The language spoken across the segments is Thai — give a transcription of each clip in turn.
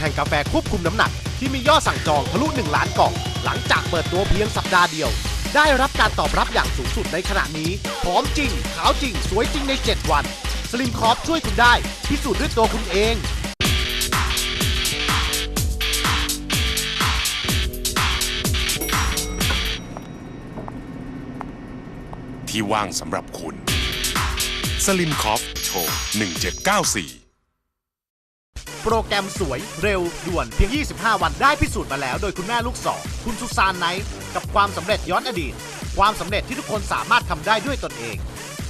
แห่งกาแฟควบคุมน้ำหนัก ที่มียอดสั่งจองทะลุ 1 ล้านกล่อง หลังจากเปิดตัวเพียงสัปดาห์เดียว ได้รับการตอบรับอย่างสูงสุดในขณะนี้หอมจริง ขาวจริง สวยจริงใน 7 วัน สลิมคอฟช่วยคุณได้ พิสูจน์ด้วยตัวคุณเองที่ว่างสำหรับคุณ สลิมคอฟโชว์ 1794 โปรแกรมสวยเร็วด่วนเพียง 25 วันได้พิสูจน์มาแล้ว โดยคุณแม่ลูกสองคุณสุซานไนท์กับความสำเร็จย้อนอดีต ความสำเร็จที่ทุกคนสามารถทำได้ด้วยตนเอง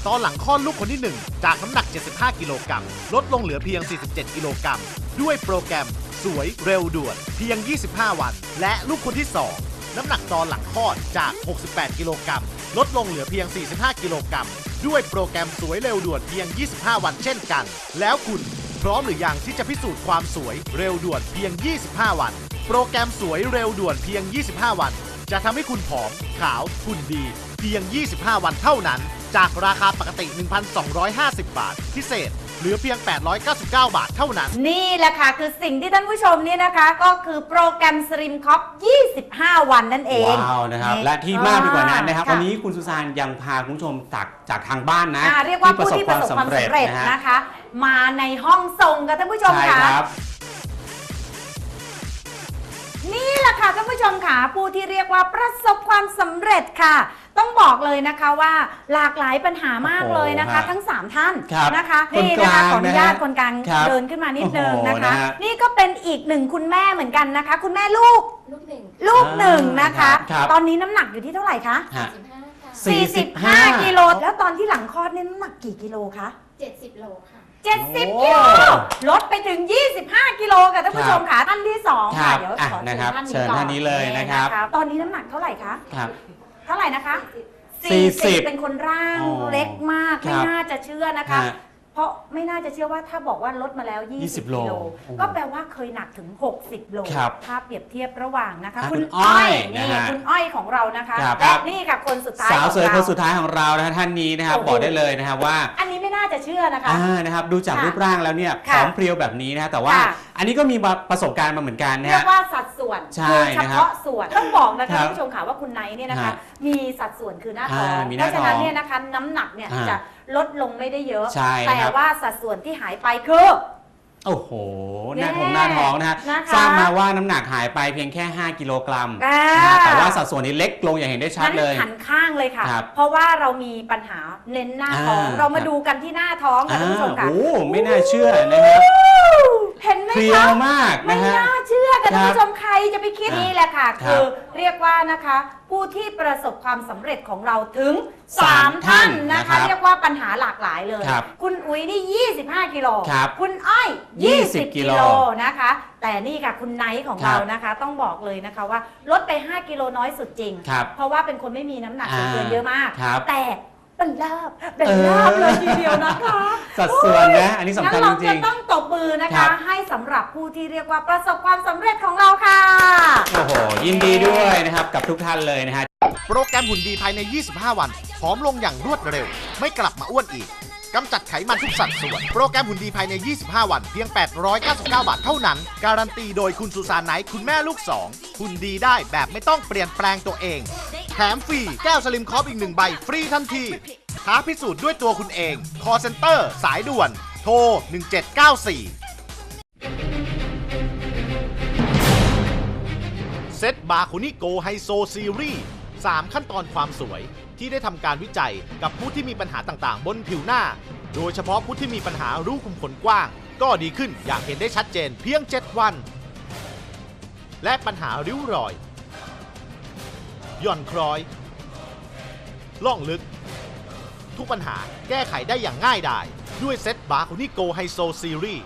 ตอนหลังคลอดลูกคนที่ 1 จากน้ำหนัก 75 กิโลกรัมลดลงเหลือเพียง 47 กิโลกรัมด้วยโปรแกรมสวยเร็วด่วนเพียง 25 วัน และลูกคนที่ 2 น้ำหนักตอนหลังคลอดจาก 68 กิโลกรัมลดลงเหลือเพียง 45 กิโลกรัมด้วยโปรแกรมสวยเร็วด่วนเพียง 25 วันเช่นกัน แล้วคุณ พร้อมหรือยังที่จะพิสูจน์ความสวยเร็วด่วนเพียง 25 วัน โปรแกรมสวยเร็วด่วนเพียง 25 วัน จะทำให้คุณผอม ขาวหุ่นดี เพียง 25 วันเท่านั้น จากราคาปกติ 1,250 บาท พิเศษ เหลือเพียง 899 บาทเท่านั้น นี่แหละค่ะคือสิ่งที่ท่านผู้ชมเนี่ยนะคะ ก็คือโปรแกรมสลิมคอป25 วันนั่นเองว้าวนะครับนี่และที่มากไปกว่านั้นนะครับค่ะวันนี้คุณสุซานยังพาคุณผู้ชมจากจากทางบ้านนะอ่าเรียกว่าผู้ที่ประสบความสำเร็จนะฮะนะคะ มาในห้องส่งกับท่านผู้ชมใช่ค่ะ ครับ นี่แหละค่ะท่านผู้ชมค่ะผู้ที่เรียกว่าประสบความสำเร็จค่ะ ต้องบอกเลยนะคะว่าหลากหลายปัญหามากเลยนะคะ โอ้โหทั้ง 3 ท่านครับนะคะคนนี่กนะคะลางขออนุญาตนะฮะคนกลางครับเดินขึ้นมานิดนึงโอ้โหนะคะนะฮะนี่ก็เป็นอีกหนึ่งคุณแม่เหมือนกันนะคะ คุณแม่ลูกลูกหนึ่งลูกหนึ่งนะคะ ครับ ตอนนี้น้ำหนักอยู่ที่เท่าไหร่คะฮะ สิบห้าค่ะ45 45กิโลแล้วตอนที่หลังคลอดนี่น้ำหนักกี่กิโลคะ เจ็ดสิบโลค่ะ 70กิโลลดไปถึง 25 กิโลค่ะท่านผู้ชมค่ะท่านที่สองครัค่ะบเดี๋ยวอะขอนะเชิครัญบท่านนี้เชิญก่อนท่านนี้เลยนะครับ ตอนนี้น้ำหนักเท่าไหร่คะ ครับ เท่าไหร่นะคะ40 40เป็นคนร่างอ๋อเล็กมากครัไม่บน่าจะเชื่อนะคะ ฮะเพ ราะไม่น่าจะเชื่อว่าถ้าบอกว่าลดมาแล้ว 20 20โลกิโล โอ้โหก็แปลว่าเคยหนักถึง 60 โลครับถ้าเปรียบเทียบระหว่างนะคะอะคุณคุณอ้อ้ออยยนะนี่ฮะคุณอ้อยของเรานะคะครับ และนี่ค่ะคนสุดท้ายสาวสวยของคนเราสุดท้ายของเรานะฮะท่านนี้นะครับโอ้โห บอกได้เลยนะครับว่า อันนี้ไม่น่าจะเชื่อนะคะ อ่านะครับดูจากค่ะรูปร่างแล้วเนี่ยผค่ะอมเพรียวแบบนี้นะฮะแต่ว่าค่ะ อันนี้ก็มีประสบการณ์มาเหมือนกันนะเรียฮะ กว่าสัดส่วนใช่คือเฉนะครับพาะส่วนต้องบอกนะครัคะบท่านผู้ชมค่ะว่าคุณไนท์เนี่ยนะคะ ฮะมีสัดส่วนคือหน้าท้องอ่ามีหเพน้าราะฉะนั้นท้องเนี่ยนะคะน้ำหนักเนี่ยอ่าจะ ลดลงไม่ได้เยอะ ใช่แต่ครับว่าสัดส่วนที่หายไปคือ โอ้โหหน้าแน่ทงหน้าท้องนะฮะนะคะทราบมาว่าน้ำหนักหายไปเพียงแค่ 5 กิโลกรัมอ่า นะฮะแต่ว่าสัดส่วนนี้เล็กลงอย่างเห็นได้ชัดงั้นเลย หันข้างเลยค่ะ ครับเพราะว่าเรามีปัญหาเน้นหน้าท้อง อ่า เรามาครับดูกันที่หน้าท้องค่ะท่านผู้ชมค่ะ โอ้ไม่น่าเชื่อนะครับ เห็นไหมเพรียคะวมากไม่นะฮะ น่าเชื่อกันครับท่านผู้ชมใครจะไปคิดอะนี่แหละค่ะ ครับคือเรียกว่านะคะ ผู้ที่ประสบความสำเร็จของเราถึง สาม3 ท่านท่านนะนะครับคะเรียกว่าปัญหาหลากหลายเลยครับคุณอุ๋ยนี่ 25 กิโลครับคุณอ้อย 20 20กิโลนะคะ แต่นี่ค่ะคุณไนท์ของครับเรานะคะ ต้องบอกเลยนะคะว่าลดไป 5 กิโลน้อยสุดจริง ครับเพราะว่าเป็นคนไม่มีน้ำหนักอ่า เกินเยอะมาก ครับ แต่ เป็นลาบเป็นเออลาบเลยทีเดียวนะคะสัดส่วนนะอันนี้สำคัญงั้นเราจริจะงต้องตบมือนะครัคะ บ ให้สำหรับผู้ที่เรียกว่าประสบความสำเร็จของเราค่ะๆโอ้โหยินดีด้วยนะครับกับทุกท่านเลยนะฮะ โปรแกรมหุ่นดีภายใน 25 วันผอมลงอย่างรวดเร็ว ไม่กลับมาอ้วนอีก กำจัดไขมันทุกสัดส่วน โปรแกรมหุ่นดีภายใน 25 วัน เพียง 899 บาทเท่านั้น การันตีโดยคุณสุสานไนท์คุณแม่ลูกสองหุ่นดีได้แบบไม่ต้องเปลี่ยนแปลงตัวเองแถมฟรี แก้วสลิมคอปอีกหนึ่งใบ ฟรีทันทีท้าพิสูจน์ด้วยตัวคุณเอง คอเซ็นเตอร์ สายด่วน โทร 1794 เซตบาคุนิโกไฮโซซีรีส์3ขั้นตอนความสวยที่ได้ทำการวิจัยกับผู้ที่มีปัญหาต่างๆ บนผิวหน้า โดยเฉพาะผู้ที่มีปัญหารูขุมขนกว้าง ก็ดีขึ้นอย่างเห็นได้ชัดเจนเพียง 7 วัน และปัญหาริ้วรอย ย่อนคล้อย ล่องลึก ทุกปัญหาแก้ไขได้อย่างง่ายดาย ด้วยเซตบาคุนิโกไฮโซซีรีส์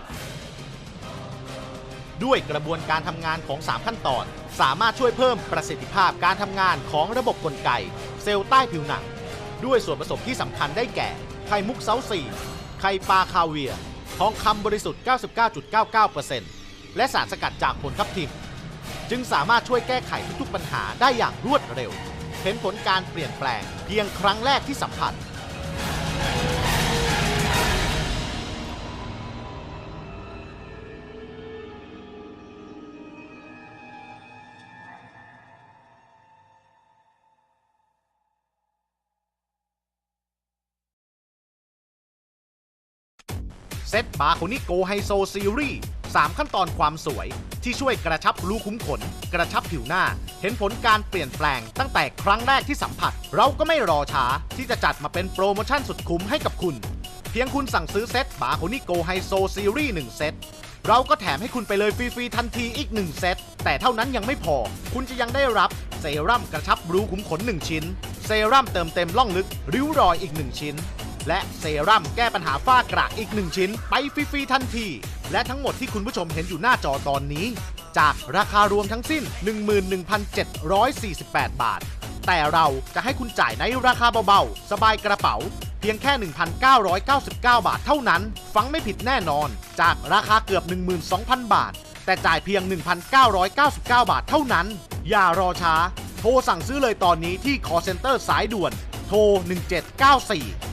ด้วยกระบวนการทำงานของ 3 ขั้นตอน สามารถช่วยเพิ่มประสิทธิภาพการทำงานของระบบกลไก เซลล์ใต้ผิวหนัง ด้วยส่วนผสมที่สำคัญได้แก่ ไข่มุกเซาซีไข่ปลาคาเวียทองคำบริสุทธิ์ 99.99%และสารสกัดจากผลทับทิม จึงสามารถช่วยแก้ไขทุกๆปัญหาได้อย่างรวดเร็ว เห็นผลการเปลี่ยนแปลงเพียงครั้งแรกที่สัมผัส เซตบาโคนิโกไฮโซซีรีส์ 3 ขั้นตอนความสวย ที่ช่วยกระชับรูขุมขน กระชับผิวหน้า เห็นผลการเปลี่ยนแปลงตั้งแต่ครั้งแรกที่สัมผัส เราก็ไม่รอช้าที่จะจัดมาเป็นโปรโมชั่นสุดคุ้มให้กับคุณ เพียงคุณสั่งซื้อเซตบาโคนิโกไฮโซซีรีส์1เซตเราก็แถมให้คุณไปเลยฟรีๆทันทีอีก 1 เซต แต่เท่านั้นยังไม่พอ คุณจะยังได้รับเซรั่มกระชับรูขุมขน 1 ชิ้น เซรั่มเติมเต็มล่องลึก ริ้วรอยอีก 1 ชิ้น และเซรั่มแก้ปัญหาฝ้ากระอีก 1 ชิ้น ไปฟรีๆทันที และทั้งหมดที่คุณผู้ชมเห็นอยู่หน้าจอตอนนี้ จากราคารวมทั้งสิ้น 11,748 บาท แต่เราจะให้คุณจ่ายในราคาเบาๆ สบายกระเป๋า เพียงแค่ 1,999 บาทเท่านั้น ฟังไม่ผิดแน่นอน จากราคาเกือบ 12,000 บาท แต่จ่ายเพียง 1,999 บาทเท่านั้น อย่ารอช้า โทรสั่งซื้อเลยตอนนี้ที่ call center สายด่วน โทร 1794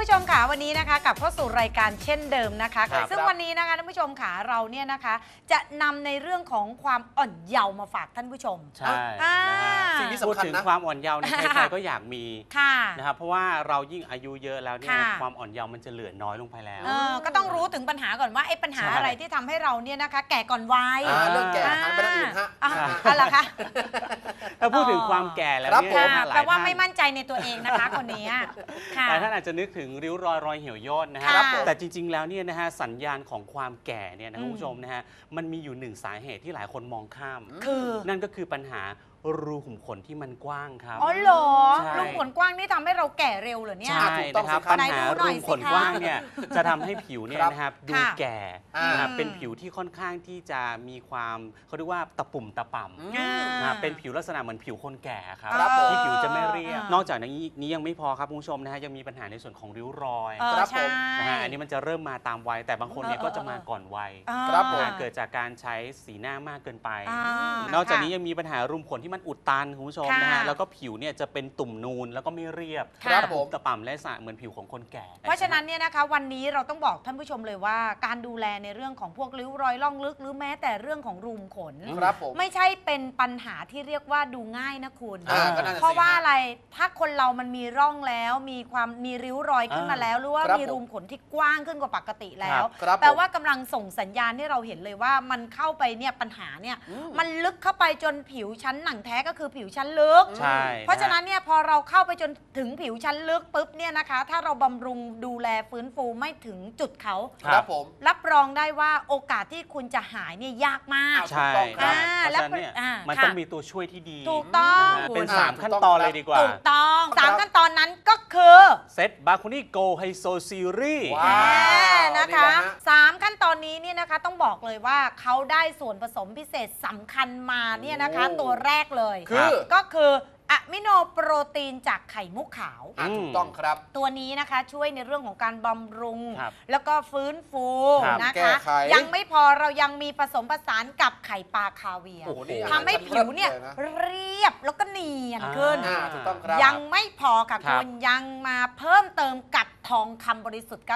ผู้ชมค่ะวันนี้นะคะกลับเข้าสู่รายการเช่นเดิมนะคะ ครับ ซึ่งวันนี้นะคะท่านผู้ชมค่ะเราเนี่ยนะคะ จะนำในเรื่องของความอ่อนเยาว์มาฝากท่านผู้ชมใช่อ่านะฮะสิ่งที่ พูดสำคัญถึงนะความอ่อนเยาว์เนี่ยใครๆก็อยากมีค่ะ นะครับเพราะว่าเรายิ่งอายุเยอะแล้วเนี่ยค่ะ ความอ่อนเยาว์มันจะเหลือน้อยลงไปแล้ว เออก็ต้องรู้ถึงปัญหาก่อนว่าไอ้ปัญหาใช่ อะไรที่ทำให้เราเนี่ยนะคะ แก่ก่อนวัยอ่าเรื่องแก่หันไปทางอื่นฮะ อ่าใช่อะไรคะถ้าพูดถึงความแก่แล้วครับ เนี่ยผมนะฮะหลาแปลยว่าท่านไม่มั่นใจในตัวเองนะคะคนนี้ค่ะ หลายท่านอาจจะนึกถึงริ้วรอยรอยเหี่ยวย่นนะฮะครับผมแต่จริง ๆ แล้วเนี่ยนะฮะสัญญาณของความแก่เนี่ยนะอืมคุณผู้ชมนะฮะมันมีอยู่หนึ่งสาเหตุที่หลายคนมองข้าม คือ นั่นก็คือปัญหา รูขุมขนที่มันกว้างครับ อ๋อเหรอใช่ ลูกขนกว้างนี่ทำให้เราแก่เร็วเหรอเนี่ย ใช่ถูกต้องนะครับสิครับปัญหาไหนดูหน่รูอยขุมสิขนคะกว้างเนี่ยจะทำให้ผิวเนี่ยครับนะครับดูค่ะแก่อ่านนะครับอืม เป็นผิวที่ค่อนข้างที่จะมีความเขาเรียกว่าตะปุ่มตะป่ำ อ่า นะครับเป็นผิวลักษณะเหมือนผิวคนแก่ครับครับผมที่ผิวจะไม่เรียบ อ่าน นอกจากนี้นี้ยังไม่พอครับคุณผู้ชมนะฮะยังมีปัญหาในส่วนของริ้วรอยเออครับใช่ผมนะฮะอันนี้มันจะเริ่มมาตามวัย แต่บางคนเนี่ยเออก็จะเออมาก่อนวัยอ่าครับ ผม นะฮะเกิดจากการใช้สีหน้ามากเกินไป อ่านอกจากค่ะนี้ยังมีปัญหารุมขนที่มันอุดตันคุณผู้ชมค่ะนะฮะแล้วก็ผิวเนี่ยจะเป็นตุ่มนูนแล้วก็ไม่เรียบครับผม ตะป่ำและสระเหมือนผิวของคนแก่เพราะฉะนั้นเนี่ยนะคะวันนี้เราต้องบอกท่านผู้ชมเลยว่า การดูแลในเรื่องของพวกริ้วรอยล่องลึก หรือแม้แต่เรื่องของรูมขน ครับผม ไม่ใช่เป็นปัญหาที่เรียกว่าดูง่ายนะคุณ อ่าก็นั่นน่ะสิเพราะว่าอะไรถ้าคนเรามันมีร่องแล้ว มีความมีริ้วรอยขึ้นมาแล้ว หรือว่าครับมีรูมขนที่กว้างขึ้นกว่าปกติแล้ว ครับแปลผมว่ากำลังส่งสัญญาณให้เราเห็นเลยว่ามันเข้าไปเนี่ยปัญหาเนี่ยมันลึกเข้าไปจนผิวชั้นหนังแท้ก็คือผิวชั้นลึก ใช่เพราะฉะนั้นเนี่ยพอเราเข้าไปจนถึงผิวชั้นลึกปุ๊บเนี่ยนะคะ ถ้าเราบำรุงดูแลฟื้นฟูไม่ถึงจุดเขาครับผม รับรองได้ว่าโอกาสที่คุณจะหายเนี่ยยากมาก ใช่องครับเพราะฉะนั้นเนี่ยอ่ามันค่ะ ต้องมีตัวช่วยที่ดีถูกต้อง เป็นอ่า3ขั้นตอนเลยดีกว่า ถูกต้องสามขั้นตอนนั้นก็คือเซตบาคุนี่โกไฮโซซีรีส์ ว้าวแน่นะ อนนี้เนี่ยนะคะต้องบอกเลยว่าเขาได้ส่วนผสมพิเศษสำคัญมาเนี่ยนะคะโอ้ตัวแรกเลยคือ ก็คือ อะมิโนโปรตีนจากไข่มุกขาว อะอืมถูกต้องครับ ตัวนี้นะคะช่วยในเรื่องของการบำรุง ครับแล้วก็ฟื้นฟูครับนะแก้คะ ไข ยังไม่พอเรายังมีผสมผสานกับไข่ปลาคาเวียร์โอ้โหนี่ทำให้ผิวเนี่ยอาหารชั้นเลิศเลยนะเรียบแล้วก็เนียนขึ้นอ่าถูกต้องครับ ยังไม่พอค่ะครัคุบณยังมาเพิ่มเติมกับทองคำบริสุทธิ์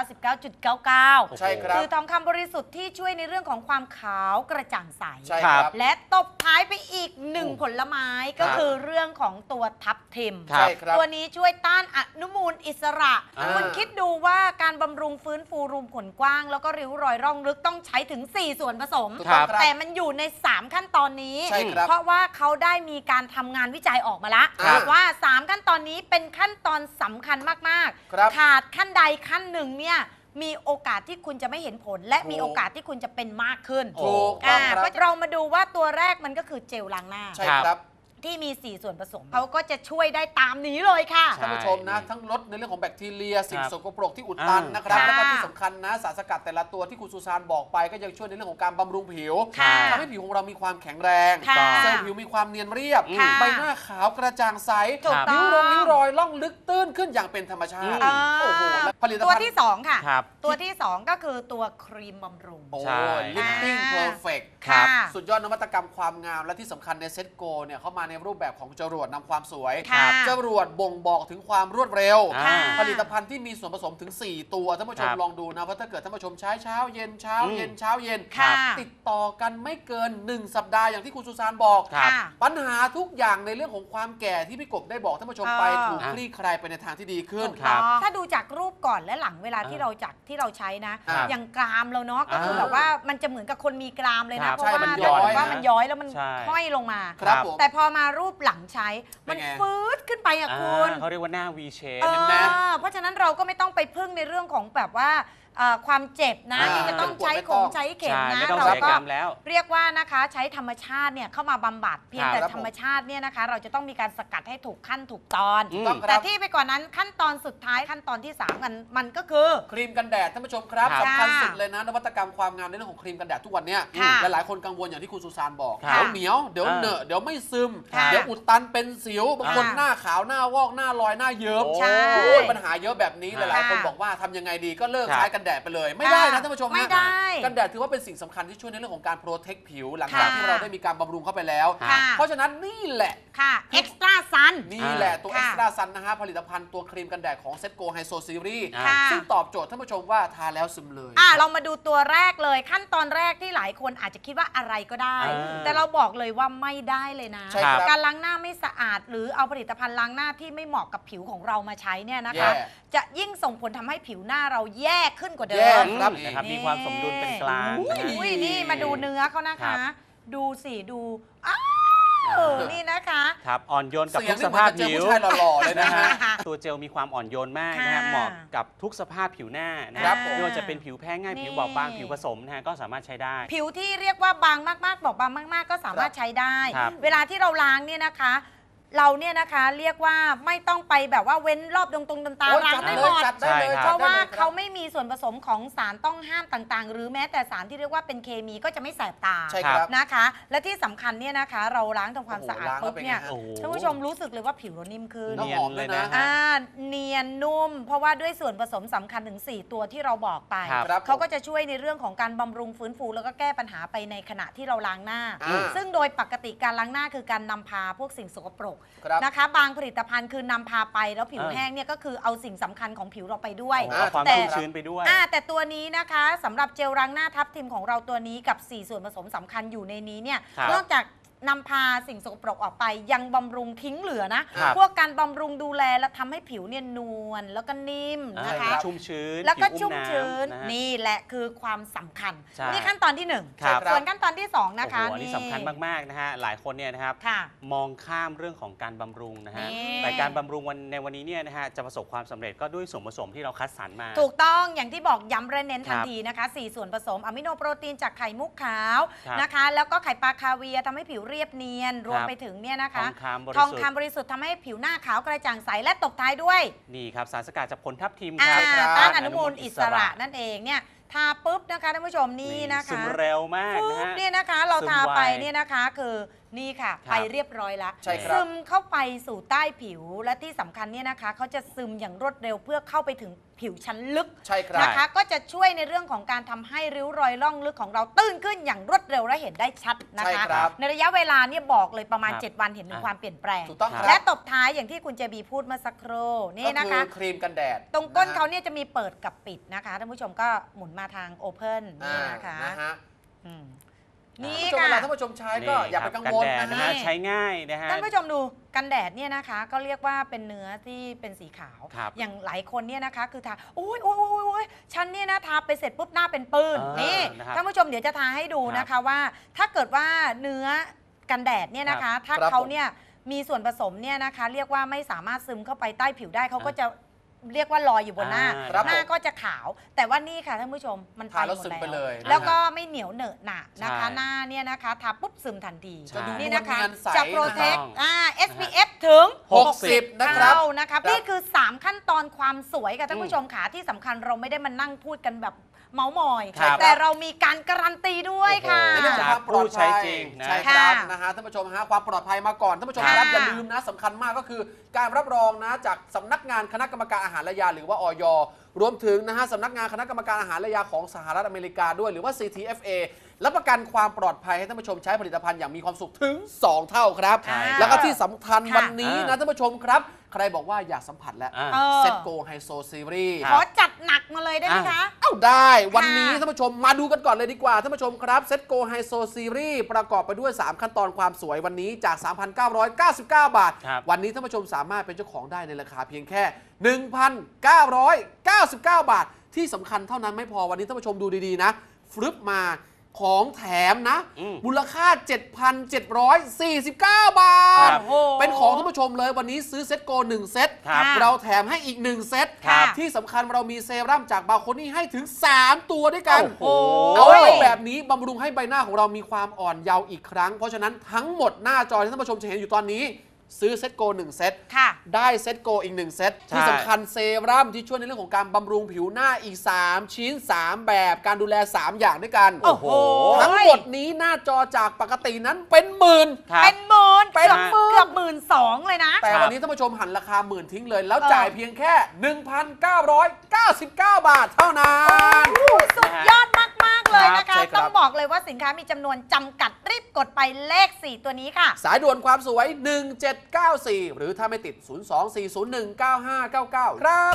99.99 ใช่ครับ คือทองคำบริสุทธิ์ที่ช่วยในเรื่องของความขาวกระจ่างใส ใช่ครับ และตบท้ายไปอีกหนึ่งโอ้ผลไม้ก็ครับคือเรื่องของตัวทับทิม ครับ ใช่ครับ ตัวนี้ช่วยต้านอนุมูลอิสระ อ่า คุณคิดดูว่าการบำรุงฟื้นฟูรูมขนกว้าง แล้วก็ริ้วรอยร่องลึกต้องใช้ถึง 4 ส่วนผสม ถูกต้องครับแต่มันอยู่ใน 3 ขั้นตอนนี้ ใช่ครับเพราะว่าเขาได้มีการทำงานวิจัยออกมาแล้วครับ ว่า 3 ขั้นตอนนี้เป็นขั้นตอนสำคัญมากครับ ๆ ขาดขั้นใดขั้นหนึ่งเนี่ยมีโอกาสที่คุณจะไม่เห็นผล และถูกมีโอกาสที่คุณจะเป็นมากขึ้นถูกต้ออ่างครับ เพราะเรามาดูว่าตัวแรกมันก็คือเจลล้างหน้า ใช่ครับ ที่มี 4 ส่วนผสม เขาก็จะช่วยได้ตามนี้เลยค่ะท่านผู้ชมนะใช่ทั้งลดในเรื่องของแบคทีเรียสิ่งครับสกปรกที่อุดตันอ่านนะครับค่ะแล้วก็ที่สำคัญนะสารสกัดแต่ละตัวที่คุณสุซานบอกไป ก็ยังช่วยในเรื่องของการบำรุงผิวค่ะ ทำให้ผิวของเรามีความแข็งแรงค่ะ เซลล์ผิวมีความเนียนเรียบ ค่ะใบหน้าขาวกระจ่างใสถูกต้องริ้วรงริ้วรอยล่องลึกตื้นขึ้นอย่างเป็นธรรมชาติอ่าโอ้โหและผลิตตัวภัณฑ์ที่ 2 ค่ะ ครับ ตัวที่ 2 ก็คือตัวครีมบำรุง โอ้ใช่ ลิปปิ้งอ่าเพอร์เฟก ครับค่ะสุดยอดนวัตกรรมความงามและที่สำคัญในเซ็ตโกเนี่ยเขามาในในรูปแบบของจรวดนำความสวย ค่ะจรวดบ่งบอกถึงความรวดเร็ว อ่า ผลิตภัณฑ์ที่มีส่วนผสมถึง 4 ตัวท่านผู้ชมครับลองดูนะว่าถ้าเกิดท่านผู้ชมใช้เช้าเย็นเช้า อืมเย็นเช้าเย็น ค่ะ ติดต่อกันไม่เกิน 1 สัปดาห์อย่างที่คุณสุสานบอก ครับ ค่ะ ปัญหาทุกอย่างในเรื่องของความแก่ที่พี่กบได้บอกท่านผู้ชมไปเออถูกคลี่คลายไปในทางที่ดีขึ้น ครับ ถ้าดูจากรูปก่อนและหลังเวลาที่อ่าเราจัดที่เราใช้นะ ครับอย่างกรามเราเนาะก็คืออ่าแบบว่ามันจะเหมือนกับคนมีกรามเลยครันะบเพราะใช่ว่ามันเราย้อยบอกว่านะมันย้อยแล้วมันใช่ ห้อยลงมา ครับผม แต่พอมารูปหลังใช้เป็มันนไง ฟืดขึ้นไปอะอ่าคุณเขาเรียกว่าหน้า V shape เอเห็นไหม อเพราะฉะนั้นเราก็ไม่ต้องไปพึ่งในเรื่องของแบบว่า เอ่อความเจ็บนะอ่า ที่จะต้องใช้ไม่ขต้อองงใช้เข็มใช่นะไม่ต้องเราศัลยก็กรรมแล้ว เรียกว่านะคะใช้ธรรมชาติเนี่ยเข้ามาบำบัดเพียงแต่ครับธรรมชาติเนี่ยนะคะ เราจะต้องมีการสกัดให้ถูกขั้นถูกตอน อืม ต้องคแต่รับที่ไปกว่านั้นขั้นตอนสุดท้ายขั้นตอนที่สามมันมันก็คือ ครีมกันแดดท่านผู้ชมครับครับสำคัญค่ะสุดเลยนะนวัตกรรมความงามในเรื่องของครีมกันแดดทุกวันเนี้ยค่ะหลายๆคนกังวลอย่างที่คุณสุสานบอกครับเดี๋ยวเหนียวเดี๋ยวอ่าเหนอะเดี๋ยวไม่ซึม ค่ะเดี๋ยวอุดตันเป็นสิวบางคนค่ะหน้าขาวหน้าวอกหน้าลอยหน้าเยิ้มโอ้ใช่โอ้ยปัญหาเยอะแบบนี้หค่ะลายๆคนบอกว่าทำยังไงดีก็เลิกครับ ใช้กันแดดไปเลย ไม่ได้นะท่านผู้ชมฮะไม่ได้กันแดดถือว่าเป็นสิ่งสำคัญที่ช่วยในเรื่องของการโปรเทคผิวหลังค่ะจากที่เราได้มีการบำรุงเข้าไปแล้วค่ะเพราะฉะนั้นนี่แหละค่ะเอ็กซ์ตร้าซันนี่แหละตัวค่ะ Extra Sun นะฮะผลิตภัณฑ์ตัวครีมกันแดดของเซตโกไฮโซซีรีส์ค่ะซึ่งตอบโจทย์ท่านผู้ชมว่าทาแล้วซึมเลยอะเรามาดูตัวแรกเลยขั้นตอนแรกที่หลายคนอาจจะคิดว่าอะไรก็ได้อ่าแต่เราบอกเลยว่าไม่ได้เลยนะใช่ครับการล้างหน้าไม่สะอาด หรือเอาผลิตภัณฑ์ล้างหน้าที่ไม่เหมาะกับผิวของเรามาใช้เนี่ยนะคะ แย่ จะยิ่งส่งผลทำให้ผิวหน้าเราแย่ขึ้นกว่าเดิแย่ม ครับ นะครับนี่มีความสมดุลเป็นกลางอุ้ยนะฮะ อุ้ยนี่มาดูเนื้อเขานะครัคะ บ ดูสิ ดูอ้าวนี่นะคะ ครับ อ่อนโยนกับเสียทุงกนี่สเหมือภานพจะเจอผิว ผู้ชายหล่อๆเลยนะฮะ ตัวเจลมีความอ่อนโยนมากนะฮะค่ะเหมาะกับทุกสภาพผิวหน้านะครัฮะบผม ไม่ว่าจะเป็นผิวแพ้ง่าย นี่ ผิวบอบบาง ผิวผสมนะฮะก็สามารถใช้ได้ ผิวที่เรียกว่าบางมากๆบอกบางมาก ๆ ก็สามารถใช้ได้ ครับ เวลาที่เราล้างเนี่ยนะคะ เราเนี่ยนะคะเรียกว่าไม่ต้องไปแบบว่าเว้นรอบดวงตรงดวงตาโอ้ยล้างจัดได้เลหมยดจัดได้เลยใช่ครับเพราะว่าจัดได้ลยคบเขาไม่มีส่วนผสมของสารต้องห้ามต่างๆ หรือแม้แต่สารที่เรียกว่าเป็นเคมีก็จะไม่แสบตาใช่ครับ นะคะ และที่สำคัญเนี่ยนะคะ เราล้างทำความสะอาดโอ้โหล้างแล้วปุ๊บเนี่ยเป็นไงฮะ โอ้โห ท่านผู้ชมรู้สึกเลยว่าผิวเรานิ่มขึ้นน้ำหอมด้วยนะ อ่าเนียนนุ่ม เพราะว่าด้วยส่วนผสมสำคัญถึง 4 ตัวที่เราบอกไป ครับครับเขาก็จะช่วยในเรื่องของการบำรุงฟื้นฟู แล้วก็แก้ปัญหาไปในขณะที่เราล้างหน้า อ่าซึ่งโดยปกติการล้างหน้าคือการนำพาพวกสิ่งสกปรกครับนะคะ บางผลิตภัณฑ์คือนำพาไปแล้วผิวอ่า แห้งเนี่ยก็คือเอาสิ่งสำคัญของผิวเราไปด้วยโอ้โหเอาความแต่ ชุ่มชื้นไปด้วย อ่าแต่ตัวนี้นะคะสำหรับเจลล้างหน้าทับทิมของเราตัวนี้กับ 4 ส่วนผสมสำคัญอยู่ในนี้เนี่ยครับนอกจาก นำพาสิ่งสกปรกออกไปยังบำรุงทิ้งเหลือนะ ครับ พวกการบำรุงดูแลและทำให้ผิวเนี่ยนวลแล้วก็นิ่มอ่านะคะ ชุ่มชื้นแล้วก็ผิชุ่มอุ้ำชื้นะฮะ นี่แหละคือความสำคัญ ใช่นี่ขั้นตอนที่หนึ่งครับ ส่วนขั้นตอนที่สองนะคะโอ้โหอันนี้สำคัญมาก ๆ นะฮะ หลายคนเนี่ยนะครับ ค่ะ มองข้ามเรื่องของการบำรุงนะฮะ นี่ แต่การบำรุงวันในวันนี้เนี่ยนะฮะ จะประสบความสำเร็จก็ด้วยส่วนผสมที่เราคัดสรรมา ถูกต้องอย่างที่บอกย้ำและเน้นทันครับทีนะคะ 4 ส่วนผสมอะมิโนโปรตีนจากไข่มุกขาวครับนะคะ แล้วก็ไข่ปลาคาเวียร์ทำให้ผิวเรียบเนียน รวมครับไปถึงเนี่ยนะคะทองคำบริทองสุทธิ์คำบริสุทธิ์ทำให้ผิวหน้าขาวกระจ่างใสและตบท้ายด้วย นี่ครับสารสกัดจากผลทับทิมอ่าครับต้านอนุมูลอิสระนั่นเองเนี่ยทาปุ๊บนะคะท่านผู้ชมนี่นะซึคะมเร็วมากปุ๊นะบฮะเนี่ยนะคะเราซึมทาไปไวเนี่ยนะคะคือ นี่ค่ะ ครับไปเรียบร้อยแล้วใช่ครับ ซึมเข้าไปสู่ใต้ผิวและที่สำคัญเนี่ยนะคะเขาจะซึมอย่างรวดเร็วเพื่อเข้าไปถึงผิวชั้นลึกใช่ครับ นะคะ ก็จะช่วยในเรื่องของการทำให้ริ้วรอยล่องลึกของเราตื้นขึ้นอย่างรวดเร็วและเห็นได้ชัดนะใช่คะ ครับ ในระยะเวลาเนี่ยบอกเลยประมาณ ครับ 7 วันเห็นถึงอะความเปลี่ยนแปลง ถูกต้องครับและตบท้ายอย่างที่คุณเจบีพูดเมื่อสักครู่นี่ก็นะคืคะ อครีมกันแดดตรงก้นเขาะฮะเนี่ยจะมีเปิดกับปิดนะคะท่านผู้ชมก็หมุนมาทางโอเพนอ่านี่นะคะนะฮะอืมท่า นนี่ผู้ชมเวค่ะลาท่านผู้ชมใช้ก็อย่าไปกังวลกัแดดนะนะฮะ ฮะใช้ง่ายนะฮะ ท่านผู้ชมดูกันแดดเนี่ยนะคะ ก็เรียกว่าเป็นเนื้อที่เป็นสีขาว ครับอย่างหลายคนเนี่ยนะคะ คือทาโอ้ยโอ้ยโอ้ยโอ้ยฉันเนี่ยนะทาไปเสร็จปุ๊บหน้าเป็นปื้นอ่านี่นะครับท่านผู้ชมเดี๋ยวจะทาให้ดูนะคะว่า ถ้าเกิดว่าเนื้อกันแดดเนี่ยนะคะ ถ้าครับเขาผม เนี่ยมีส่วนผสมเนี่ยนะคะ เรียกว่าไม่สามารถซึมเข้าไปใต้ผิวได้เขาก็จะ เรียกว่าลอยอยู่บนหน้า อ่าครับหน้าผมก็จะขาว แต่ว่านี่ค่ะท่านผู้ชมมันไปทาแล้วหมดซึมไปเลยแล้วก็ไม่เหนียวเหนอะหนะนะคะ ใช่หน้าเนี่ยนะคะทาปุ๊บซึมทันทีใช่นี่นะคะนวลเนียนใสจะโปรเทคถูกต้อง อ่า SPF ถึง60นะครับ เท่านะคะครับ นี่คือ 3 ขั้นตอนความสวยกับท่านผู้ชมขาที่สำคัญเราไม่ได้มานั่งพูดกันแบบ เมาส์มอยครับ แต่เรามีการการันตีด้วยค่ะในเรื่องของความปลอดผู้ใช้ภัยจริงนะ ใช่ครับค่ะนะฮะท่านผู้ชมฮะความปลอดภัยมาก่อนท่านผู้ชมค่ะครับอย่าลืมนะสำคัญมากก็คือ การรับรองนะจากสำนักงานคณะกรรมการอาหารและยาหรือว่าออยรวมถึงนะฮะสำนักงานคณะกรรมการอาหารและยาของสหรัฐอเมริกาด้วยหรือว่า CTFA รับประกันความปลอดภัยให้ท่านผู้ชมใช้ผลิตภัณฑ์อย่างมีความสุขถึง 2 เท่าครับ ใช่แล้วก็ที่สำคัญค่ะ วันนี้นะอ่าท่านผู้ชมครับ ใครบอกว่าอยากสัมผัสแล้วอ่า เออ เซ็ตโกไฮโซซีรีส์ ขอจัดหนักมาเลยได้ไหมคะ เอ้าได้วันนี้ค่ะท่านผู้ชมมาดูกันก่อนเลยดีกว่าท่านผู้ชมครับเซ็ตโกไฮโซซีรีส์ประกอบไปด้วย 3 ขั้นตอนความสวยวันนี้จาก 3,999 บาท ครับวันนี้ท่านผู้ชมสามารถเป็นเจ้าของได้ในราคาเพียงแค่ 1,999 บาท ที่สำคัญเท่านั้นไม่พอวันนี้ท่านผู้ชมดูดีๆนะฟลึบมา ของแถมนะ อืมมูลค่า 7,749 บาท ครับโอ้โหเป็นของท่านผู้ชมเลยวันนี้ซื้อเซ็ตโก 1 เซ็ตครับเราแถมให้อีก 1 เซ็ตครับที่สำคัญเรามีเซรั่มจากบาโคนี่ให้ถึง 3 ตัวด้วยกัน โอ้โห เอาไว้แบบนี้บำรุงให้ใบหน้าของเรามีความอ่อนเยาว์อีกครั้ง เพราะฉะนั้นทั้งหมดหน้าจอที่ท่านผู้ชมจะเห็นอยู่ตอนนี้ ซื้อเซ็ตโก1เซ็ตค่ะ ได้เซ็ตโกอีก 1 เซ็ตใช่ที่สำคัญเซรั่มที่ช่วยในเรื่องของการบำรุงผิวหน้าอีก 3 ชิ้น 3 แบบการดูแล 3 อย่างด้วยกัน โอ้โห ทั้งหมดนี้หน้าจอจากปกตินั้นเป็นหมื่นครับเป็นหมื่นเป็นเกือบหมื่นเกือบหมื่นสองเลยนะ แต่ครับวันนี้ท่านผู้ชมหันราคาหมื่นทิ้งเลย แล้วเออจ่ายเพียงแค่ 1,999 บาทเท่านั้นสุดยอดมาก ๆ เลยนะครัคะบใช่ครับต้องบอกเลยว่าสินค้ามีจำนวนจำกัดรีบกดไปเลข 4 ตัวนี้ค่ะ สายด่วนความสวย1794 หรือถ้าไม่ติด 024019599 ครับ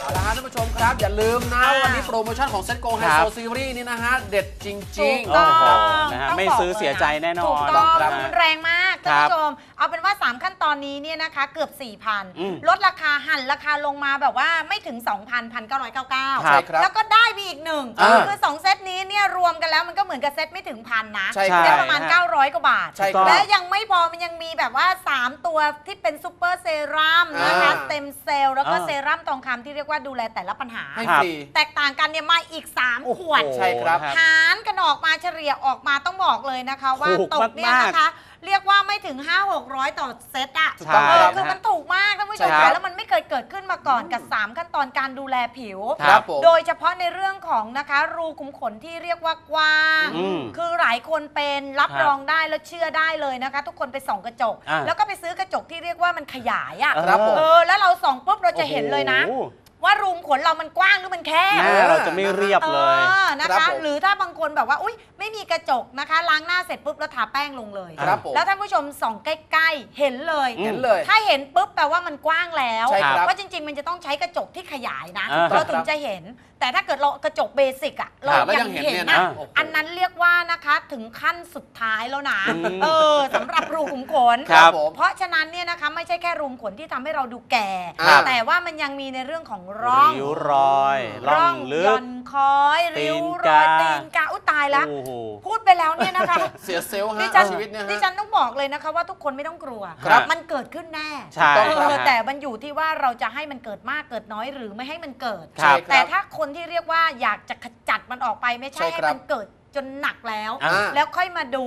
เอาละฮะท่านผู้ชมครับ อย่าลืมนะ อ่าวันนี้โปรโมชั่นของเซ็ตโกไฮครัโซบ ซีรีส์นี่นะฮะ เด็ดจริง ถูกๆ ต้องโอ้โหครับนะฮะต้องไม่บอกซื้อเสียใจแน่นอนถูกต้องครับรุนแรงมาก ท่านครับผู้ชม เอาเป็นว่า 3 ขั้นตอนนี้เนี่ยนะคะ เกือบ อืม4,000 ลดราคาหันราคาลงมาแบบว่าไม่ถึง2,000 1,999 ใช่ครับแล้วก็ได้ไปอีกหนึ่งอ่าคือ 2 เซตนี้เนี่ยรวมกันแล้วมันก็เหมือนกับเซตไม่ถึงพันนะใช่ครับได้ประมาณฮะ900 กว่าบาท ใช่ครับและยังไม่พอมันยังมีแบบว่า 3 ตัวที่เป็นซูเปอร์เซรั่มนะคะอ่าเต็มเซลล์แล้วก็อ่า เซรั่มทองคำที่เรียกว่าดูแลแต่ละปัญหา ให้ครับฟรี แตกต่างกันเนี่ยมาอีก3โอ้โหขวด ใช่ครับนะฮะหารกันออกมาเฉลี่ยออกมาต้องบอกเลยนะคะ ว่าถูกตกเนี่ยมากๆนะคะ เรียกว่าไม่ถึง 5 600 ต่อเซตอะถูกต้องเออครับคือมันถูกมากท่านผู้ชใช่มครัค่ะบแล้วมันไม่เคยเกิดขึ้นมาก่อนกับ 3 ขั้นตอนการดูแลผิว ครับผม โดยเฉพาะในเรื่องของนะคะ รูขุมขนที่เรียกว่ากว้าง อืมคือหลายคนเป็นรับครับรองได้แล้วเชื่อได้เลยนะคะ ทุกคนไปส่องกระจก อ่า แล้วก็ไปซื้อ กระจกที่เรียกว่ามันขยายอะครับผม เออแล้วเราส่องปุ๊บเราจะเห็นเลยนะ โอ้โห ว่ารูมขนเรามันกว้างหรือมันแคบ หน้าเราจะไม่เรียบเลย ออนะครัคะ บผมหรือถ้าบางคนแบบว่า อุ้ยไม่มีกระจกนะคะ ล้างหน้าเสร็จปุ๊บแล้วทาแป้งลงเลย ครับผมแล้วท่านผู้ชมส่องใกล้ๆ เห็นเลยอืมเห็นเลยถ้าเห็นปุ๊บแปลว่ามันกว้างแล้ว ใช่ครับเพราะจริงๆ มันจะต้องใช้กระจกที่ขยายนะ อ่า เราถึงจะเห็น แต่ถ้าเกิดเรากระจกเบสิกอะเราแล้วยัยังงเห็นเห็นเนี่ยนะนะโโหอันนั้นเรียกว่านะคะถึงขั้นสุดท้ายแล้วนะอืมเออสำหรับรูขุมขนครับผมเพราะฉะนั้นเนี่ยนะคะไม่ใช่แค่รูมขนที่ทำให้เราดูแก่ ครับ แต่ว่ามันยังมีในเรื่องของร่องริ้วรอยร่องลึหย่ก อนคอยริ้วรตีอยนกา ตีนกาอุ้ยตายแล้วโอ้โห พูดไปแล้วเนี่ยนะคะ เสียเซลล์ดิฮะฉันชีวิตเนี่ยดิฮะ ฉันต้องบอกเลยนะคะว่าทุกคนไม่ต้องกลัว ครับมันเกิดขึ้นแน่ใช่ต้องเอครับอแต่มันอยู่ที่ว่าเราจะให้มันเกิดมากเกิดน้อยหรือไม่ให้มันเกิด ครับใช่แต่ถ้าคนที่เรียกว่าอยากจะขจัดมันออกไปไม่ใช่ใช่ให้ครับมันเกิดจนหนักแล้ว อ่า แล้วค่อยมาดู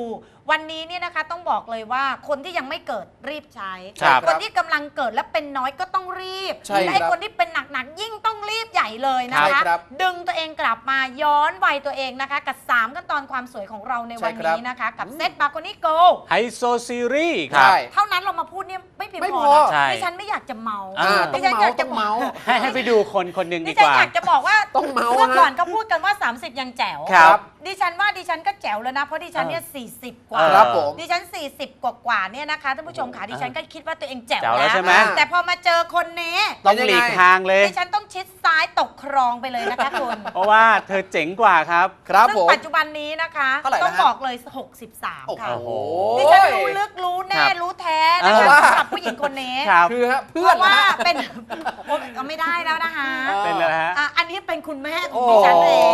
วันนี้เนี่ยนะคะต้องบอกเลยว่าคนที่ยังไม่เกิดรีบใช้ ครับคนที่กำลังเกิดและเป็นน้อยก็ต้องรีบใช่และไอ้ครับคนที่เป็นหนักๆยิ่งต้องรีบใหญ่เลยนะใช่คะ ครับดึงตัวเองกลับมาย้อนวัยตัวเองนะคะ กับ 3 ขั้นตอนความสวยของเราในวันใช่ครับ นี้นะคะ กับเซตบาโคนี่โกไฮโซซีรีส์ครับ ใช่ เท่านั้นเรามาพูดเนี่ยไม่เพียงไม่พพออ นะใช่ ดิฉันไม่อยากจะเมา อ่า ต้องดิฉันเมาอยากจะต้องเมาให้ให้ไปดูคนคนหนึ่งดิดีฉักนว่า อยากจะบอกว่าต้องเมาเมื่อฮะก่อนเขาพูดกันว่า 30 ยังแจ๋วครับดิฉันว่าดิฉันก็แจ๋วแล้วนะ เพราะดิฉันเนี่ย40 กว่าครับผม ดิฉัน 40 กว่ากว่าๆเนี่ยนะคะท่านผู้ชมค่ะดิฉันก็คิดว่าตัวเองแจ๋วแจ๋วแล้วใช่ไหม แต่พอมาเจอคนนี้ต้องหลีกทางเลย ดิฉันต้องชิดซ้ายตกคลองไปเลยนะคะคุณเพราะว่าเธอเจ๋งกว่าครับ ครับซึ่งผม ปัจจุบันนี้นะคะเท่าไหร่นะต้องฮะบอกเลย โอ้63ค่ะโหดิฉันรู้ลึกรู้แน่ครับรู้แท้นะคะเอาว่าสำหรับผู้หญิงคนนี้ครับคือฮะเพเพื่อนราะว่านะฮะ เป็นโอ๊ยเอาไม่ได้แล้วนะคะเออ เป็นอะไรฮะ อะอันนี้เป็นคุณแม่ขอโอ้งดิฉันเอง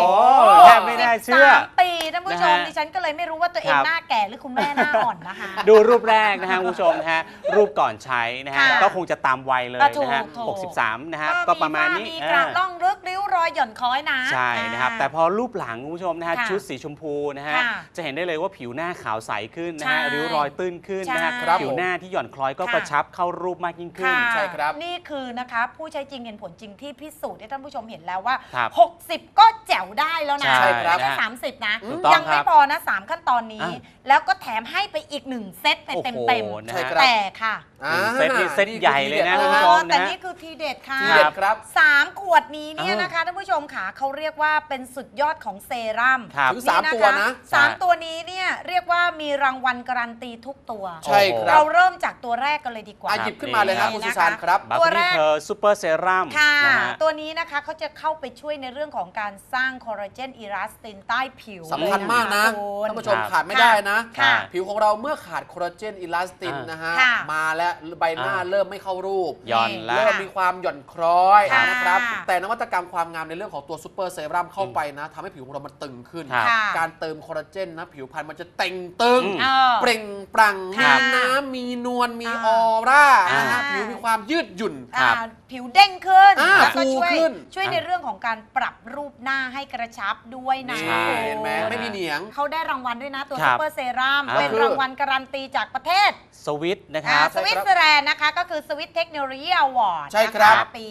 แทบไม่น่าเชื่อ13ปีท่านผู้ชมนะฮะดิฉันก็เลยไม่รู้ว่าตัวเองครับหน้าแก่หรือคุณแม่หน้าอ่อนนะคะ ดูรูปแรกนะฮะคุณผู้ชมนะฮะรูปก่อนใช้นะฮะค่ะก็คงจะตามวัยเลยอะถูกนะฮะถูก63 นะฮะก็ประมาณนี้มีกระอ่าล่องลึกริ้ว รอยหย่อนคล้อยนะใช่นะครับอ่าแต่พอรูปหลังคุณผู้ชมนะฮะค่ะชุดสีชมพูนะฮะค่ะจะเห็นได้เลยว่าผิวหน้าขาวใสขึ้นนะฮะใช่ริ้วรอยตื้นขึ้นนะฮะใช่ครับผิวหน้าที่หย่อนคล้อยก็ค่ะกระชับเข้ารูปมากยิ่งขึ้นค่ะใช่ครับ นี่คือนะคะผู้ใช้จริงเห็นผลจริงที่พิสูจน์ให้ท่านผู้ชมเห็นแล้วว่าครับ60 ก็แจ๋วได้แล้วนะใช่ครับไม่ใช่30นะถูกต้องยังไม่ครับพอนะ3ขั้นตอนนี้อะแล้วก็แถมให้ไปอีก1เซตไปโอ้เต็มโหเต็มนะใช่ฮะครับแต่ค่ะอ่าเซตนี้เซตใหญ่เลยนะทีคุณด็ดผู้ชมแต่นะนี่คือทีเด็ดค่ะทีเด็ดครับสามขวดนี้เนี่ยเออนะคะท่านผู้ชมค่ะเขาเรียกว่าเป็นสุดยอดของเซรั่มครับ ถึงสามตัวนะ สามใช่ตัวนี้เนี่ยเรียกว่ามีรางวัลการันตีทุกตัว ใช่ครัเราบเริ่มจากตัวแรกกันเลยดีกว่า อะหยิบขึ้นมาเลยครับนี่คุณนะคะสุสานครับบาตัวร์แรบี้กเพอร์ซูเปอร์เซรั่มค่ะ นะฮะ ตัวนี้นะคะเขาจะเข้าไปช่วยในเรื่องของการสร้างคอลลาเจนอิลาสตินใต้ผิวสำคัญมากนะคุท่านณผู้ชมครับขาดไม่ได้นะ ค่ะ ผิวของเราเมื่อขาดคอลลาเจนอิลาสตินอ่านนะฮะ ค่ะมาแล้วใบหน้าอ่า เริ่มไม่เข้ารูปหย่อนละ เริ่มมีความหย่อนคล้อยค่ะนะครับ แต่นวัตกรรมความงามในเรื่องของตัวซูเปอร์เซรั่มเข้าไปนะทำให้ผิวของเรามันตึงขึ้น ครับค่ะการเติมคอลลาเจนนะ ผิวพรรณมันจะเต่งตึง อืม เออ เปล่งปลั่งค่ะมีน้ำมีนวลมีอ่าออร่านะฮะอ่าผิวมีความยืดหยุ่นครับอ่าผิวเด้งขึ้นอ่าแล้วก็ฟูช่วยขึ้น ช่วยในเรื่องของการปรับรูปหน้าให้กระชับด้วยนะนี่ใช่ เห็นไหมไม่มีเหนียง เขาได้รางวัลด้วยนะ ตัวครัซูบเปอร์เซรั่มอ่า เป็นรางวัลการันตีจากประเทศสวิตนะคอ่ารับ สวิตเซอร์แลนด์นะคะ ก็คือสวิตเทคโนโลยีอวอร์ดใช่ครับ ปี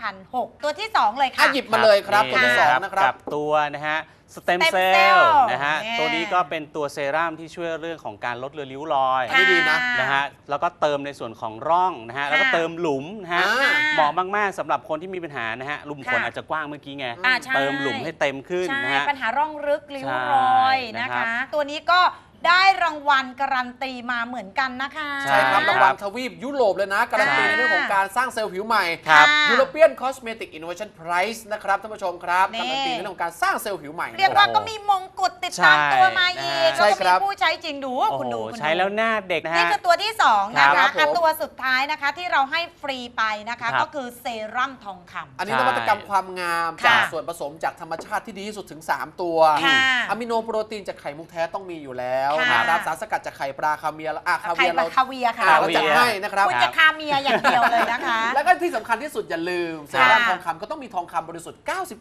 2006 ตัวที่ 2 เลยอะค่ะหยิบมาเลยครับตัวที่สองนะครับ กับตัวนะฮะสเต็ม Stem เซล Cell ล์นะฮะเนี่ยตัวนี้ก็เป็นตัวเซรั่มที่ช่วยเรื่องของการลดเลือนริ้วรอยอันนี้ดีนะ นะฮะ แล้วก็เติมในส่วนของร่องนะฮะ แล้วก็เติมหลุมนะฮะ อ่า เหมาะมาก ๆสำหรับคนที่มีปัญหานะฮะหลุมขนค่ะ อาจจะกว้างเมื่อกี้ไง อ่าใช่เติมหลุมให้เต็มขึ้นใช่นะฮะ ปัญหาร่องลึกริ้วใช่รอยนะนะครัคะบตัวนี้ก็ ได้รางวัลการันตีมาเหมือนกันนะคะ ใช่ครับครัราบงวัลทวีปยุโรปเลยนะ การันตีค่ะในเรื่องของการสร้างเซลล์ผิวใหม่ครับค่ะ European Cosmetic Innovation Prize นะครับท่านผู้ชมครับ นี่ การันตีในเรื่องของการสร้างเซลล์ผิวใหม่ เรียกว่าโอ้โหก็มีมงกุฎติดตามตัวมาอีกใช่แล้วก็ครัมีบ ผู้ใช้จริงดูโอ้คุณโหดูคุณดู ใช้แล้วหน้าเด็กนะนี่ฮะ คือตัวที่ 2 นะครัคะบผม อะตัวสุดท้ายนะคะที่เราให้ฟรีไปนะคะ ครับ ก็คือเซรั่มทองคำอันนี้ใช่นวัตกรรมความงามค่ะจากส่วนผสมจากธรรมชาติที่ดีที่สุดถึง 3 ตัวค่ะอะมิโนโปรตีนจากไข่มุกแท้ต้องมีอยู่แล้วค่ะ นะครับสารสกัดจากไข่ปลาคาเมียร์อะคาใครเวียร์มาเราคาเวียร์ค่ะอะเราจัดให้นะครับ คุณจะคาเมียอย่างเดียวเลยนะคะ แล้วก็ที่สำคัญที่สุดอย่าลืมเซรั่มทองคำก็ต้องมีทองคำบริสุทธิ์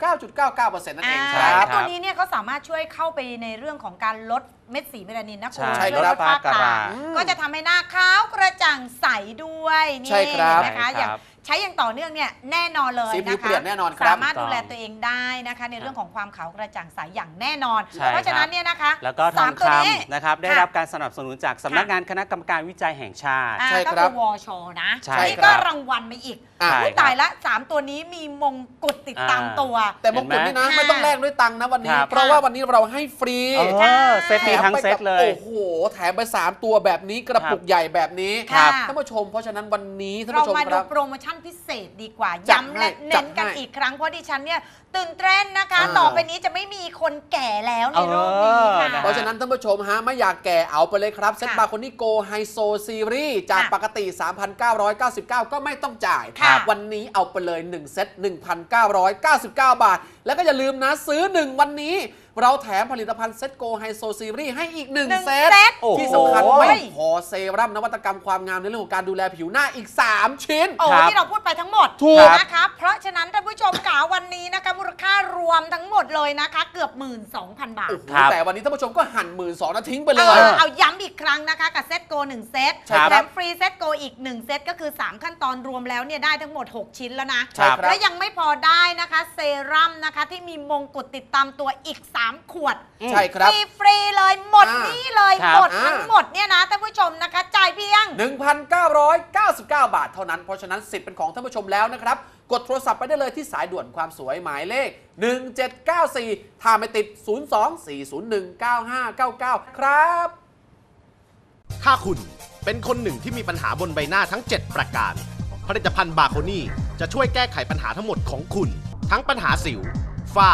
99.99%นั่นเองคอ่ารับแล้วตัวนี้เนี่ยเขาสามารถช่วยเข้าไปในเรื่องของการลดเม็ดสีเมลานินนะคุณใช่ช่วยลดลดฝ้าฝ้ากระระอืมก็จะทำให้หน้าขาวกระจ่างใสด้วยนี่ใช่ครับเห็นะคะใช่ครับ อย่าง ใช้อย่างต่อเนื่องเนี่ยแน่นอนเลยสีผิวนะเปลี่คะยนแน่นอนครับสามารถดูแลตัวเองได้นะคะ ในเรื่องของความขาวกระจ่างใสอย่างแน่นอน ใช่ เพราะฉะนั้นเนี่ยนะคะแล้วก็ทสาอมงตัวคนี้ำนะครับได้ค่ะรับการสนับสนุนจากสำนักงานคณะกรรมการวิจัยแห่งชาติ อ่าใช่ก็ครัคืบอวชนะใช่นี่ครัก็บรางวัลมาอีก อะ ใช่อุ๊ยครับตายละสามตัวนี้มีมงกุฎติดตามอ่าตัว แต่มงกุฎนี่นะ เห็นไหมไม่ต้องแลกด้วยตังค์นะวันนี้ ครับ เพราะว่าวันนี้เราให้ฟรีเออเซตนี้ทั้งเซตเลย โอ้โห แถมไป 3 ตัวแบบนี้กระปุกใหญ่แบบนี้ครับ ท่านผู้ชม เพราะฉะนั้นวันนี้ท่านเราผู้ชมมาคดูรับ โปรโมชั่นพิเศษดีกว่า จัดย้ำให้และจัเน้ดนกันให้อีกครั้ง เพราะดิฉันเนี่ยตื่นเต้นนะคะอ่าต่อไปนี้จะไม่มีคนแก่แล้วในโลกนี้เออค่ะนะ เพราะฉะนั้นท่านผู้ชมฮะไม่อยากแก่เอาไปเลยครับ เซ็ตค่ะบาร์โคนิโกไฮโซซีรีส์จากค่ะปกติ 3,999 ก็ไม่ต้องจ่าย ค่ะวันนี้เอาไปเลย 1 เซต 1,999 บาท แล้วก็อย่าลืมนะซื้อ 1 วันนี้ เราแถมผลิตภัณฑ์เซ็ตโกไฮโซซีรีส์ให้อีกหนึ่ง1เซตเซตโอ้โห ที่สำคัญโอ้ไม่ยพอเซรั่มนวัตกรรมความงามในเรื่องของการดูแลผิวหน้าอีก 3 ชิ้น โอ้ครับที่เราพูดไปทั้งหมดถูก นะคะ เพราะฉะนั้นท่านผู้ชมขาวันนี้นะคะมูลค่ารวมทั้งหมดเลยนะคะ เกือบ 12,000 บาท โอ้โหครับแต่วันนี้ท่านผู้ชมก็หั่นหมื่นสองนะทิ้งไปเลเอย อเอาย้ำอีกครั้งนะคะ กับเซตโก1เซตใช่ครับแถมฟรีเซตโกอีก 1 เซตก็คือ 3 ขั้นตอนรวมแล้วเนี่ยได้ทั้งหมด 6 ชิ้นแล้วนะ ใช่ครับและยังไม่พอได้นะคะ เซรั่มนะคะที่มีมงกุฎติดตามตัวอีก 3ขวดใช่ครับ ฟรีๆเลย หมดอ่านี่เลย ครับ หมดอ่า ทั้งหมดเนี่ยนะท่านผู้ชมนะคะจ่ายเพียง 1,999 บาทเท่านั้น เพราะฉะนั้นสิทธิ์เป็นของท่านผู้ชมแล้วนะครับ กดโทรศัพท์ไปได้เลยที่สายด่วนความสวยหมายเลข 1794ถ้าไม่ติด 02-401-9599 ครับ ถ้าคุณเป็นคนหนึ่งที่มีปัญหาบนใบหน้าทั้ง 7 ประการ ผลิตภัณฑ์บาโคนี่จะช่วยแก้ไขปัญหาทั้งหมดของคุณ ทั้งปัญหาสิว ฝ้า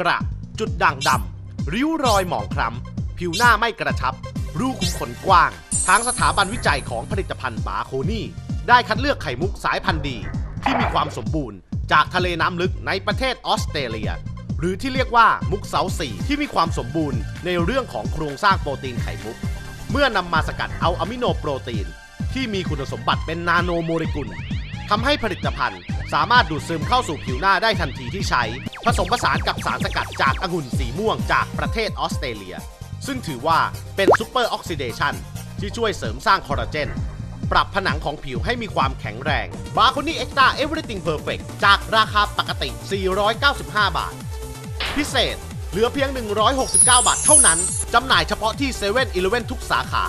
กระ จุดด่างดำ ริ้วรอยหมองคล้ำ ผิวหน้าไม่กระชับ รูขุมขนกว้าง ทางสถาบันวิจัยของผลิตภัณฑ์บาโคนี่ ได้คัดเลือกไข่มุกสายพันธุ์ดี ที่มีความสมบูรณ์ จากทะเลน้ำลึกในประเทศออสเตรเลีย หรือที่เรียกว่ามุกเสาสี่ที่มีความสมบูรณ์ ในเรื่องของโครงสร้างโปรตีนไข่มุก เมื่อนำมาสกัดเอาอะมิโนโปรตีน ที่มีคุณสมบัติเป็นนาโนโมเลกุล ทำให้ผลิตภัณฑ์ สามารถดูดซึมเข้าสู่ผิวหน้าได้ทันทีที่ใช้ ผสมผสานกับสารสกัดจากองุ่นสีม่วงจากประเทศออสเตรเลีย ซึ่งถือว่าเป็นซูเปอร์ออกซิเดชันที่ช่วยเสริมสร้างคอลลาเจน ปรับผนังของผิวให้มีความแข็งแรงบาคุนี่เอ็กซ์ตาเอเวอร์ติงเพอร์เฟกจากราคาปกติ 495 บาท พิเศษ เหลือเพียง 169 บาทเท่านั้นจำหน่ายเฉพาะที่เซเว่นอีเลเวนทุกสาขา